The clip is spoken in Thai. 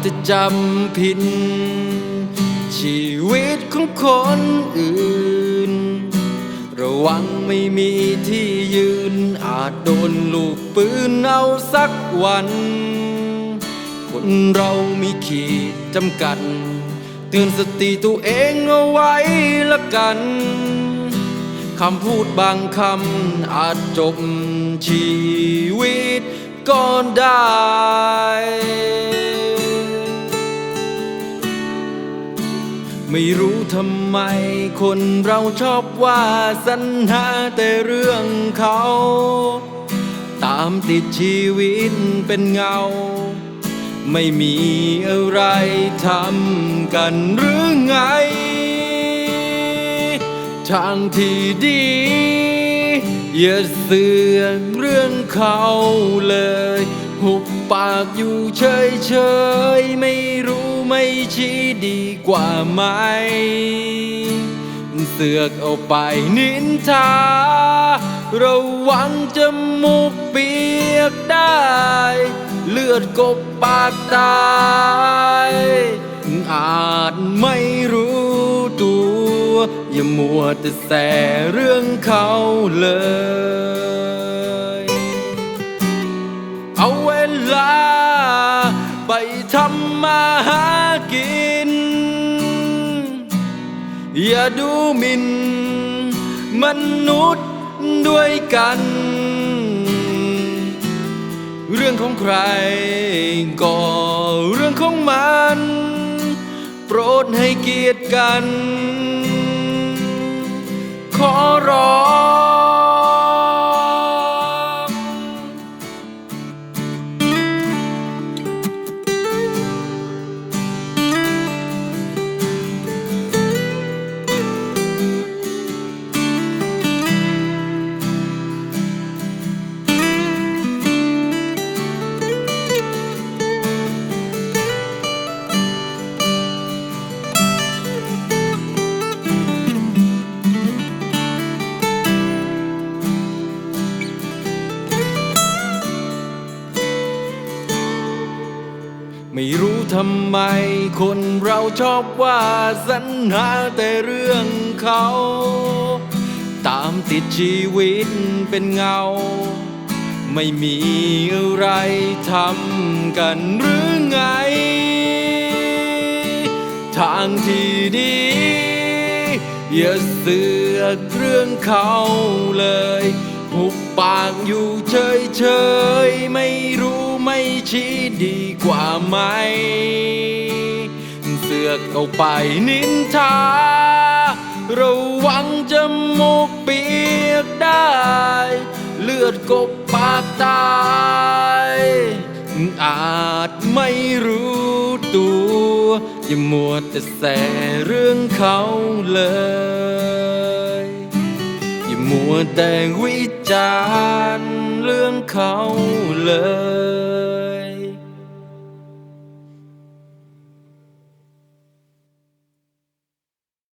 แต่จำผิด ชีวิตของคนอื่น ระวังไม่มีที่ยืน อาจโดนลูกปืนเอาสักวัน คนเรามีขีดจำกัด เตือนสติตัวเองเอาไว้ละกันคำพูดบางคำอาจจบชีวิตก็ได้ ไม่รู้ทำไมคนเราชอบว่าสรรหาแต่เรื่องเขา ตามติดชีวิตเป็นเงา ไม่มีอะไรทำกันหรือไง ทางที่ดี อย่าเสือกเรื่องเขาเลย หุบปากอยู่เฉยๆไม่รู้ไม่ชี้ดีกว่าไหม เสือกเอาไปนินทา ระวังจมูกเปียกได้ เลือดกบปากตายอาจไม่รู้ตัว อย่ามัวแต่แสเรื่องเขาเลย หากิน อย่าดูหมิ่นมนุษย์ด้วยกัน เรื่องของใครก็เรื่องของมัน โปรดให้เกียรติกัน ขอร้อง ไม่รู้ทำไมคนเราชอบว่าสรรหาแต่เรื่องเขา ตามติดชีวิตเป็นเงา ไม่มีอะไรทำกันหรือไง ทางที่ดี อย่าเสือกเรื่องเขาเลย หุบปากอยู่เฉยๆ ไม่รู้ ไม่ชี้ดีกว่าไหม เสือกเอาไปนินทา ระวังจะมูกเปียกได้ เลือดกบปากตายอาจไม่รู้ตัว อย่ามัวแต่แสเรื่องเขาเลย อย่ามัวแต่วิจารณ์เรื่องเขาเลย